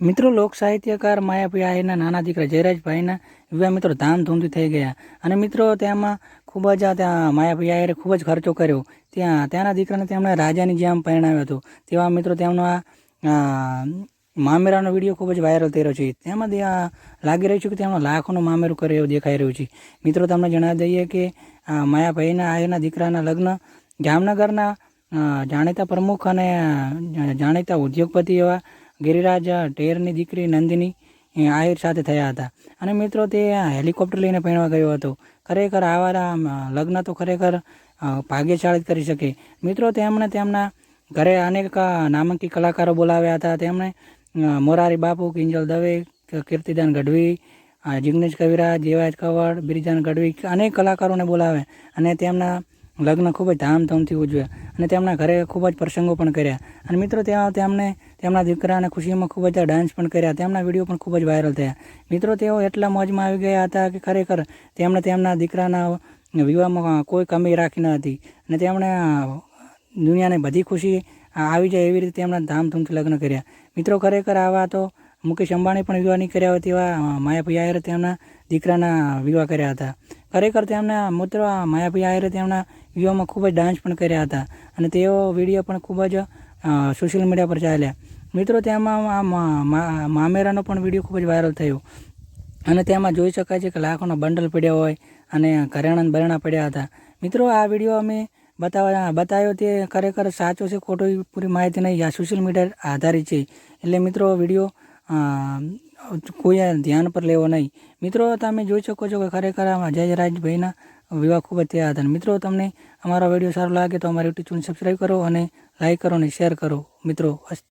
મિત્રો, લોક સાહિત્યકાર માયાભાઈ આહિરના નાના દીકરા જયરાજભાઈના વિવાહ મિત્રો ધામધૂમથી થઈ ગયા. અને મિત્રો, તેમાં ખૂબ જ આ ત્યાં માયાભાઈ આહિરે ખૂબ જ ખર્ચો કર્યો. ત્યાં, ત્યાંના દીકરાને તેમણે રાજાની જેમ પરણાવ્યો હતો. તેવા મિત્રો, તેમનો આ મામેરાનો વીડિયો ખૂબ જ વાયરલ થઈ રહ્યો છે. તેમાં લાગી રહ્યું છે કે તેમનો લાખોનું મામેરું કરે એવું દેખાઈ રહ્યું છે. મિત્રો, તમને જણાવી દઈએ કે માયાભાઈના આહિરના દીકરાના લગ્ન જામનગરના જાણીતા પ્રમુખ અને, જાણીતા ઉદ્યોગપતિ એવા ગિરિરાજ ટેરની દીકરી નંદિની આહિર સાથે થયા હતા. અને મિત્રો, તે હેલિકોપ્ટર લઈને પહેણવા ગયો હતો. ખરેખર આવા લગ્ન તો ખરેખર ભાગ્યશાળી કરી શકે. મિત્રો, તેમણે તેમના ઘરે અનેક નામાંકિત કલાકારો બોલાવ્યા હતા. તેમણે મોરારી બાપુ, કિંજલ દવે કીર્તિદાન ગઢવી જિગ્નેશ કવિરાજ દેવાજ કવડ, બિરિજાન ગઢવી, અનેક કલાકારોને બોલાવ્યા. અને તેમના લગ્ન ખૂબ જ ધામધૂમથી ઉજવ્યા અને તેમના ઘરે ખૂબ જ પ્રસંગો પણ કર્યા. અને મિત્રો, ત્યાં તેમને, તેમના દીકરાને ખુશીમાં ખૂબ જ ડાન્સ પણ કર્યા. તેમના વીડિયો પણ ખૂબ જ વાયરલ થયા. મિત્રો, તેઓ એટલા મોજમાં આવી ગયા હતા કે ખરેખર તેમણે તેમના દીકરાના વિવાહમાં કોઈ કમી રાખી ન હતી. અને તેમણે દુનિયાને બધી ખુશી આવી જાય એવી રીતે તેમના ધામધૂમથી લગ્ન કર્યા. મિત્રો, ખરેખર આવા તો મુકેશ અંબાણી પણ વિવાહ નહીં કર્યા હોય તેવા માયાભાઈ આયરે તેમના દીકરાના વિવાહ કર્યા હતા. ખરેખર તેમના મિત્રો માયાભાઈ આયરે તેમના વિવાહમાં ખૂબ જ ડાન્સ પણ કર્યા હતા અને તેઓ વીડિયો પણ ખૂબ જ સોશિયલ મીડિયા પર ચાલ્યા. મિત્રો, તેમાં આ મામેરાનો પણ વીડિયો ખૂબ જ વાયરલ થયો અને તેમાં જોઈ શકાય છે કે લાખોના બંડલ પડ્યા હોય અને ઘરેણા બરણા પડ્યા હતા. મિત્રો, આ વીડિયો અમે બતાવવા, બતાવ્યો તે ખરેખર સાચો છે, ખોટો પૂરી માહિતી નહીં. આ સોશિયલ મીડિયા આધારિત છે. એટલે મિત્રો, વીડિયો કોઈ ધ્યાન પર લેવો નહીં. મિત્રો, તમે જોઈ શકો છો કે ખરેખર આમાં જયરાજભાઈના વિવાહ ખૂબ જ થયા હતા. મિત્રો, તમને અમારો વીડિયો સારો લાગે તો અમારી યુટ્યુબ ચેનલ સબસ્ક્રાઈબ કરો અને લાઈક કરો અને શેર કરો. મિત્રો